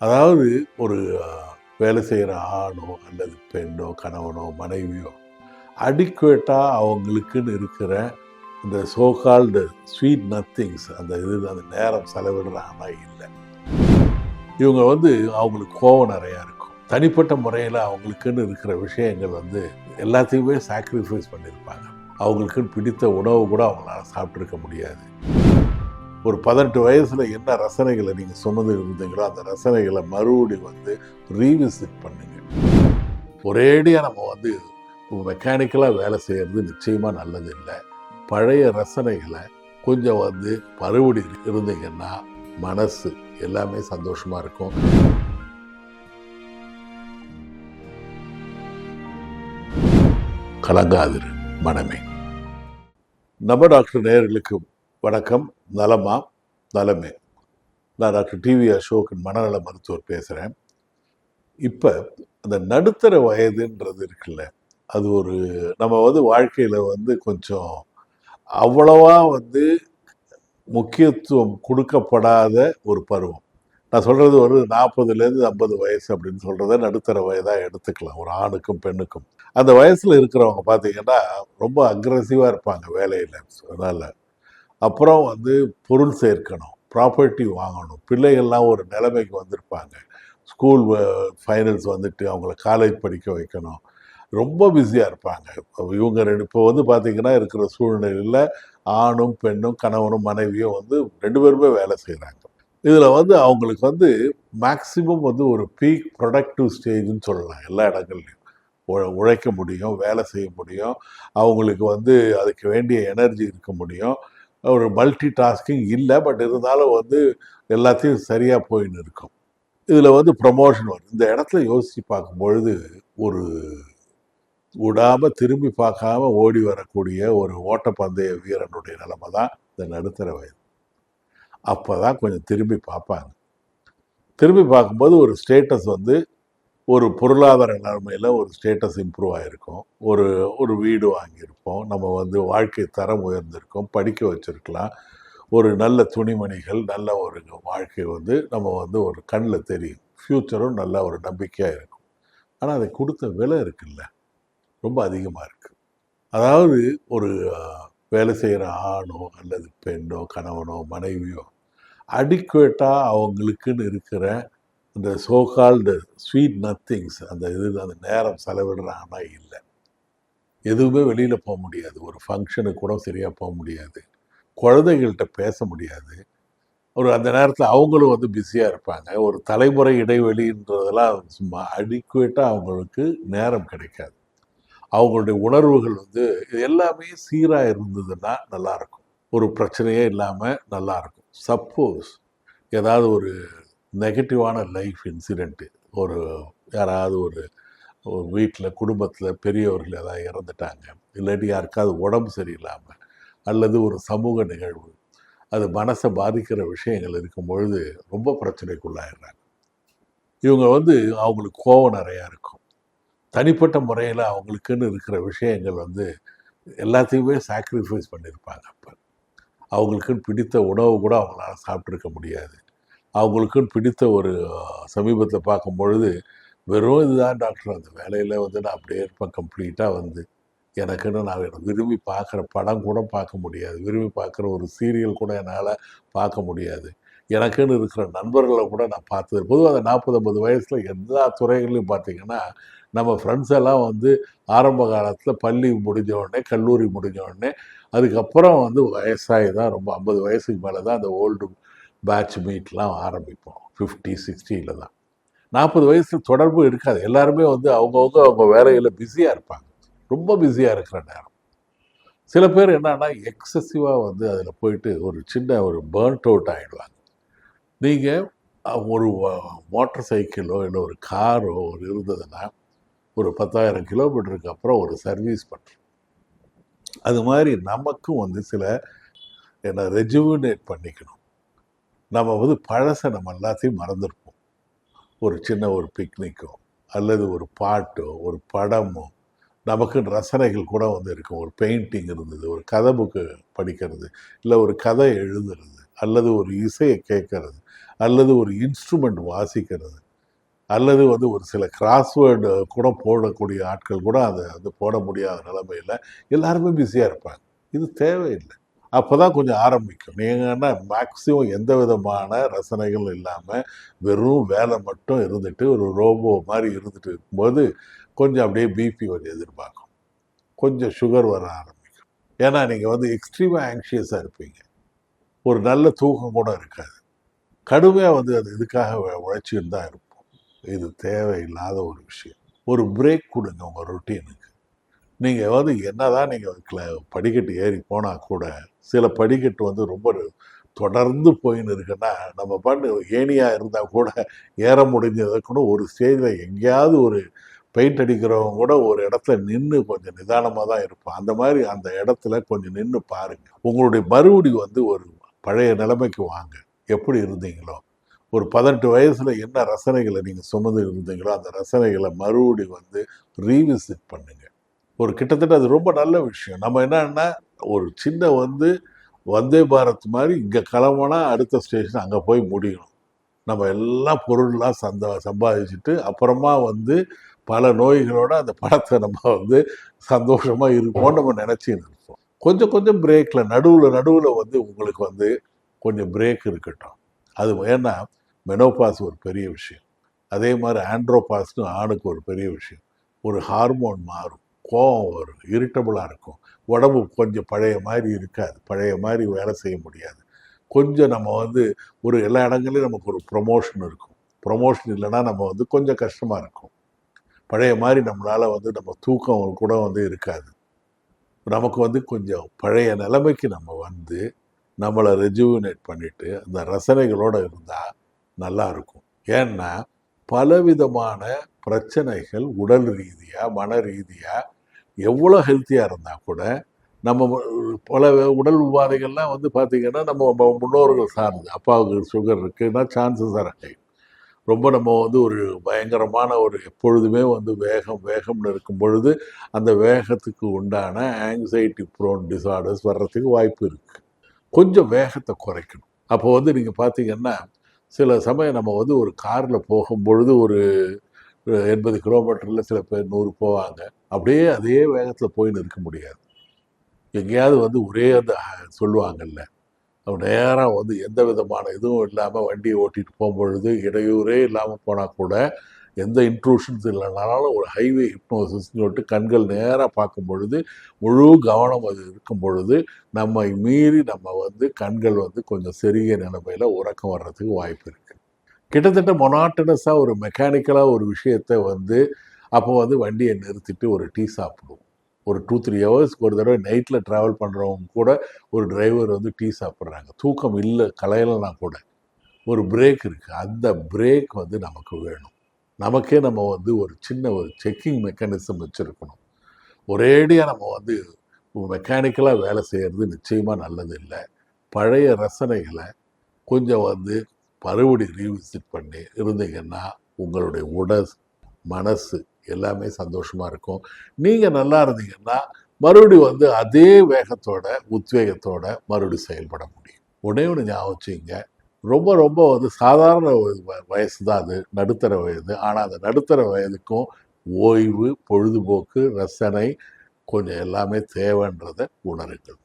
அதாவது ஒரு வேலை செய்கிற ஆணோ அல்லது பெண்ணோ கணவனோ மனைவியோ அடிக்குவேட்டாக அவங்களுக்குன்னு இருக்கிற இந்த சோகால்டு ஸ்வீட் நத்திங்ஸ் அந்த இது அந்த நேரம் செலவிடுறாங்கன்னா இல்லை. இவங்க வந்து அவங்களுக்கு கோவம் நிறையா இருக்கும். தனிப்பட்ட முறையில் அவங்களுக்குன்னு இருக்கிற விஷயங்கள் வந்து எல்லாத்தையுமே சாக்ரிஃபைஸ் பண்ணியிருப்பாங்க அவங்களுக்குன்னு பிடித்த உணவு கூட அவங்களால சாப்பிட்ருக்க முடியாது. ஒரு பதினெட்டு வயசில் என்ன ரசனைகளை நீங்கள் சுமந்து இருந்தீங்களோ அந்த ரசனைகளை மறுபடி வந்து ரீவிசிட் பண்ணுங்க. ஒரேடியாக நம்ம வந்து மெக்கானிக்கலாக வேலை செய்கிறது நிச்சயமாக நல்லது இல்லை. பழைய ரசனைகளை கொஞ்சம் வந்து மறுபடி இருந்தீங்கன்னா மனசு எல்லாமே சந்தோஷமாக இருக்கும். கலங்காதிரு மனமே. நம்ம டாக்டர் நேர்களுக்கு வணக்கம். நலமா? நலமே. நான் டாக்டர் டிவி அசோகன் மனநல மருத்துவர் பேசுகிறேன் இப்போ அந்த நடுத்தர வயதுன்றது இருக்குல்ல அது ஒரு நம்ம வந்து வாழ்க்கையில் வந்து கொஞ்சம் அவ்வளவா வந்து முக்கியத்துவம் கொடுக்கப்படாத ஒரு பருவம். நான் சொல்கிறது ஒரு நாற்பதுலேருந்து ஐம்பது வயசு அப்படின்னு சொல்கிறத நடுத்தர வயதாக எடுத்துக்கலாம் ஒரு ஆணுக்கும் பெண்ணுக்கும். அந்த வயசில் இருக்கிறவங்க பார்த்தீங்கன்னா ரொம்ப அக்ரஸிவாக இருப்பாங்க வேலையில் அதனால். அப்புறம் வந்து பொருள் சேர்க்கணும் ப்ராப்பர்ட்டி வாங்கணும். பிள்ளைகள்லாம் ஒரு நிலைமைக்கு வந்திருப்பாங்க. ஸ்கூல் ஃபைனல்ஸ் வந்துட்டு அவங்கள காலேஜ் படிக்க வைக்கணும். ரொம்ப பிஸியாக இருப்பாங்க. இவங்க ரெண்டு இப்போ வந்து பார்த்திங்கன்னா இருக்கிற சூழ்நிலையில் ஆணும் பெண்ணும் கணவனும் மனைவியும் வந்து ரெண்டு பேருமே வேலை செய்கிறாங்க இதில் வந்து அவங்களுக்கு வந்து மேக்சிமம் வந்து ஒரு பீக் ப்ரொடக்டிவ் ஸ்டேஜ்னு சொல்லலாம். எல்லா இடங்கள்லையும். உழ- உழைக்க முடியும் வேலை செய்ய முடியும். அவங்களுக்கு வந்து அதுக்கு வேண்டிய எனர்ஜி இருக்க முடியும். ஒரு மல்டி டாஸ்கிங் இல்லை பட் இருந்தாலும் வந்து எல்லாத்தையும் சரியாக போயின்னு இருக்கும். இதில் வந்து ப்ரமோஷன் வரும். இந்த இடத்துல யோசித்து பார்க்கும் பொழுது ஒரு விடாமல் திரும்பி பார்க்காம ஓடி வரக்கூடிய ஒரு ஓட்டப்பந்தய வீரனுடைய நிலைமை தான் இந்த நடுத்தர வயது. அப்போ தான் கொஞ்சம் திரும்பி பார்ப்பாங்க. திரும்பி பார்க்கும்போது ஒரு ஸ்டேட்டஸ் வந்து ஒரு பொருளாதார நிலைமையில் ஒரு ஸ்டேட்டஸ் இம்ப்ரூவ் ஆகிருக்கும் ஒரு ஒரு வீடு வாங்கியிருப்போம். நம்ம வந்து வாழ்க்கை தரம் உயர்ந்திருக்கோம். படிக்க வச்சுருக்கலாம். ஒரு நல்ல துணிமணிகள் நல்ல ஒரு வாழ்க்கை வந்து நம்ம வந்து ஒரு கண்ணில் தெரியும். ஃப்யூச்சரும் நல்ல ஒரு நம்பிக்கையாக இருக்கும். ஆனால் அதை கொடுத்த விலை இருக்குல்ல. ரொம்ப அதிகமாக இருக்குது அதாவது ஒரு வேலை செய்கிற ஆணோ அல்லது பெண்ணோ கணவனோ மனைவியோ அடிக்குவேட்டாக அவங்களுக்குன்னு இருக்கிற இந்த சோகால்டு ஸ்வீட் நத்திங்ஸ் அந்த இது அந்த நேரம் செலவிடுறாங்கன்னா இல்லை. எதுவுமே வெளியில் போக முடியாது. ஒரு ஃபங்க்ஷனுக்கு கூட சரியாக போக முடியாது. குழந்தைகள்கிட்ட பேச முடியாது. ஒரு அந்த நேரத்தில் அவங்களும் வந்து பிஸியாக இருப்பாங்க. ஒரு தலைமுறை இடைவெளின்றதெல்லாம் சும்மா அடிக்குவேட்டாக அவங்களுக்கு நேரம் கிடைக்காது. அவங்களுடைய உணர்வுகள் வந்து இது எல்லாமே சீராக இருந்ததுன்னா நல்லாயிருக்கும் ஒரு பிரச்சனையே இல்லாமல் நல்லாயிருக்கும் சப்போஸ் ஏதாவது ஒரு நெகட்டிவான லைஃப் இன்சிடெண்ட்டு ஒரு யாராவது ஒரு ஒரு வீட்டில் குடும்பத்தில் பெரியவர்கள் ஏதாவது இறந்துட்டாங்க. இல்லாட்டி யாருக்காவது உடம்பு சரியில்லாமல் அல்லது ஒரு சமூக நிகழ்வு அது மனசை பாதிக்கிற விஷயங்கள் இருக்கும் பொழுது ரொம்ப பிரச்சனைக்குள்ளாயிடுறாங்க. இவங்க வந்து அவங்களுக்கு கோவம் நிறையா இருக்கும். தனிப்பட்ட முறையில் அவங்களுக்குன்னு இருக்கிற விஷயங்கள் வந்து எல்லாத்தையுமே சாக்ரிஃபைஸ் பண்ணியிருப்பாங்க அப்போ. அவங்களுக்குன்னு பிடித்த உணவு கூட அவங்களால சாப்பிட்ருக்க முடியாது. அவங்களுக்குன்னு பிடித்த ஒரு சமீபத்தில் பார்க்கும் பொழுது வெறும் இதுதான் டாக்டர். அந்த வேலையில் வந்து நான் அப்படியே இருப்பேன். கம்ப்ளீட்டாக வந்து எனக்குன்னு நான் விரும்பி பார்க்குற படம் கூட பார்க்க முடியாது. விரும்பி பார்க்குற ஒரு சீரியல் கூட என்னால் பார்க்க முடியாது. எனக்குன்னு இருக்கிற நண்பர்களை கூட நான் பார்த்தது. பொதுவாக அந்த நாற்பது ஐம்பது வயசில் எல்லா துறைகளையும் பார்த்தீங்கன்னா நம்ம ஃப்ரெண்ட்ஸ் எல்லாம் வந்து ஆரம்ப காலத்தில் பள்ளி முடிஞ்ச உடனே கல்லூரி முடிஞ்ச உடனே அதுக்கப்புறம் வந்து வயசாகி தான் ரொம்ப ஐம்பது வயசுக்கு மேலே தான் அந்த ஓல்டு பேட்ச் மீட்லாம் ஆரம்பிப்போம். ஃபிஃப்டி சிக்ஸ்டியில் தான். நாற்பது வயசு தொடர்பு இருக்காது. எல்லாருமே வந்து அவங்கவுங்க அவங்க வேலையில் பிஸியாக இருப்பாங்க. ரொம்ப பிஸியாக இருக்கிற நேரம். சில பேர் என்னன்னா எக்ஸசிவாக வந்து அதில் போயிட்டு ஒரு சின்ன ஒரு பேர்ன்ட் அவுட் ஆகிடுவாங்க நீங்கள் ஒரு மோட்டர் சைக்கிளோ இல்லை ஒரு காரோ ஒரு இருந்ததுன்னா ஒரு பத்தாயிரம் கிலோமீட்டருக்கு அப்புறம் ஒரு சர்வீஸ் பண்ணுறோம் அது மாதிரி நமக்கும் வந்து சில என்ன ரெஜுவினேட் பண்ணிக்கணும். நம்ம வந்து பழசை நம்ம எல்லாத்தையும் மறந்துருப்போம். ஒரு சின்ன ஒரு பிக்னிக்கோ அல்லது ஒரு பாட்டோ ஒரு படமோ நமக்கு ரசனைகள் கூட வந்து இருக்கும். ஒரு பெயிண்டிங் இருந்தது ஒரு கதை புக்கு படிக்கிறது இல்லை ஒரு கதை எழுதுறது அல்லது ஒரு இசையை கேட்கறது அல்லது ஒரு இன்ஸ்ட்ருமெண்ட் வாசிக்கிறது அல்லது வந்து ஒரு சில கிராஸ்வேர்டு கூட போடக்கூடிய ஆட்கள் கூட அதை வந்து போட முடியாத நிலைமையில் எல்லாருமே பிஸியாக இருப்பாங்க. இது தேவையில்லை. அப்போ தான் கொஞ்சம் ஆரம்பிக்கும். நீங்கன்னா மேக்ஸிமம் எந்த விதமான ரசனைகளும் இல்லாமல் வெறும் வேலை மட்டும் இருந்துட்டு ஒரு ரோபோ மாதிரி இருந்துட்டு இருக்கும்போது கொஞ்சம் அப்படியே பிபி வந்து எதிர்பார்க்கும். கொஞ்சம் சுகர் வர ஆரம்பிக்கும். ஏன்னா நீங்கள் வந்து எக்ஸ்ட்ரீமாக ஆங்ஷியஸாக இருப்பீங்க. ஒரு நல்ல தூக்கம் கூட இருக்காது. கடுமையாக வந்து அது இதுக்காக உழைச்சின்னு தான் இருப்போம். இது தேவையில்லாத ஒரு விஷயம். ஒரு பிரேக் கொடுங்க உங்கள் ரொட்டீனுக்கு நீங்கள் வந்து என்னதான் நீங்கள் படிக்கட்டு ஏறி போனால் கூட சில படிக்கட்டு வந்து ரொம்ப தொடர்ந்து போயின்னு இருக்குன்னா நம்ம பாட்டு ஏணியாக இருந்தால் கூட ஏற முடிஞ்சதுக்குன்னு ஒரு ஸ்டேஜில் எங்கேயாவது ஒரு பெயிண்ட் அடிக்கிறவங்க கூட ஒரு இடத்துல நின்று கொஞ்சம் நிதானமாக தான் இருப்பான் அந்த மாதிரி அந்த இடத்துல கொஞ்சம் நின்று பாருங்கள் உங்களுடைய மறுபடி வந்து ஒரு பழைய நிலைமைக்கு வாங்க. எப்படி இருந்தீங்களோ? ஒரு பதினெட்டு வயசில் என்ன ரசனைகளை நீங்கள் சுமந்து இருந்தீங்களோ அந்த ரசனைகளை மறுபடி வந்து ரீவிசிட் பண்ணுங்கள் ஒரு கிட்டத்தட்ட அது ரொம்ப நல்ல விஷயம். நம்ம என்னன்னா ஒரு சின்ன வந்து வந்தே பாரத் மாதிரி இங்கே கிளம்புனா அடுத்த ஸ்டேஷன் அங்கே போய் முடியணும். நம்ம எல்லா பொருள்லாம் சந்த சம்பாதிச்சுட்டு அப்புறமா வந்து பல நோய்களோட அந்த படத்தை நம்ம வந்து சந்தோஷமாக இருப்போம் நம்ம நினச்சி இருப்போம் கொஞ்சம் கொஞ்சம் பிரேக்கில் நடுவில் நடுவில் வந்து உங்களுக்கு வந்து கொஞ்சம் பிரேக் இருக்கட்டும். அது ஏன்னா மெனோபாஸ் ஒரு பெரிய விஷயம். அதே மாதிரி ஆண்ட்ரோபாஸ்னு ஆணுக்கு ஒரு பெரிய விஷயம். ஒரு ஹார்மோன் மாறும். கோபம் வரும். இரிட்டபுளாக இருக்கும். உடம்பு கொஞ்சம் பழைய மாதிரி இருக்காது. பழைய மாதிரி வேலை செய்ய முடியாது. கொஞ்சம் நம்ம வந்து ஒரு எல்லா இடங்களையும் நமக்கு ஒரு ப்ரொமோஷன் இருக்கும். ப்ரொமோஷன் இல்லைன்னா நம்ம வந்து கொஞ்சம் கஷ்டமாக இருக்கும். பழைய மாதிரி நம்மளால் வந்து நம்ம தூக்கம் கூட வந்து இருக்காது. நமக்கு வந்து கொஞ்சம் பழைய நிலைமைக்கு நம்ம வந்து நம்மளை ரெஜுவினேட் பண்ணிவிட்டு அந்த ரசனைகளோடு இருந்தால் நல்லா இருக்கும். ஏன்னா பலவிதமான பிரச்சனைகள் உடல் ரீதியாக மன ரீதியாக எவ்வளோ ஹெல்த்தியாக இருந்தால் கூட நம்ம பல உடல் உபாதைகள்லாம் வந்து பார்த்திங்கன்னா நம்ம முன்னோர்கள் சார்ந்து அப்பாவுக்கு சுகர் இருக்குன்னா சான்சஸ் ஆர் ஹை ரொம்ப நம்ம வந்து ஒரு பயங்கரமான ஒரு எப்பொழுதுமே வந்து வேகம் வேகம்னு இருக்கும் பொழுது அந்த வேகத்துக்கு உண்டான ஆங்ஸைட்டி ப்ரோன் டிசார்டர்ஸ் வர்றதுக்கு வாய்ப்பு இருக்குது கொஞ்சம் வேகத்தை குறைக்கணும். அப்போ வந்து நீங்கள் பார்த்தீங்கன்னா சில சமயம் நம்ம வந்து ஒரு காரில் போகும்பொழுது ஒரு எண்பது கிலோமீட்டரில் சில பேர் நூறு போவாங்க. அப்படியே அதே வேகத்தில் போயின்னு இருக்க முடியாது. எங்கேயாவது வந்து ஒரே அந்த சொல்லுவாங்கல்ல. அவன் நேராக வந்து எந்த விதமான இதுவும் இல்லாமல் வண்டியை ஓட்டிகிட்டு போகும்பொழுது இடையூறே இல்லாமல் போனால் கூட எந்த இன்ட்ரூஷன்ஸ் இல்லைனாலும் ஒரு ஹைவே ஹிப்னோசிஸ்னு சொல்லிட்டு கண்கள் நேராக பார்க்கும் பொழுது முழு கவனம் அது இருக்கும் பொழுது நம்மை மீறி நம்ம வந்து கண்கள் வந்து கொஞ்சம் செருகிய நிலைமையில் உறக்கம் வர்றதுக்கு வாய்ப்பு இருக்குது கிட்டத்தட்ட மொனாட்டனஸாக ஒரு மெக்கானிக்கலாக ஒரு விஷயத்தை வந்து அப்போ வந்து வண்டியை நிறுத்திட்டு ஒரு டீ சாப்பிடுவோம். ஒரு டூ த்ரீ ஹவர்ஸ்க்கு ஒரு தடவை நைட்டில் ட்ராவல் பண்ணுறவங்க கூட ஒரு டிரைவர் வந்து டீ சாப்பிட்றாங்க. தூக்கம் இல்லை கலையிலனா கூட. ஒரு பிரேக் இருக்குது அந்த பிரேக் வந்து நமக்கு வேணும். நமக்கே நம்ம வந்து ஒரு சின்ன ஒரு செக்கிங் மெக்கானிசம் வச்சுருக்கணும். ஒரேடியாக நம்ம வந்து மெக்கானிக்கலாக வேலை செய்கிறது நிச்சயமாக நல்லது இல்லை. பழைய ரசனைகளை கொஞ்சம் வந்து மறுபடி ரீவிசிட் பண்ணி இருந்தீங்கன்னா உங்களுடைய உடல் மனசு எல்லாமே சந்தோஷமாக இருக்கும். நீங்கள் நல்லா இருந்தீங்கன்னா மறுபடியும் வந்து அதே வேகத்தோட உத்வேகத்தோட மறுபடியும் செயல்பட முடியும். ஒன்றே ஒன்று ஞாபகம் வச்சுங்க ரொம்ப ரொம்ப வந்து சாதாரண ஒரு வ- வயசு தான் அது நடுத்தர வயது. ஆனால் அந்த நடுத்தர வயதுக்கும் ஓய்வு பொழுதுபோக்கு ரசனை கொஞ்சம் எல்லாமே தேவைன்றதை உணருங்கள்.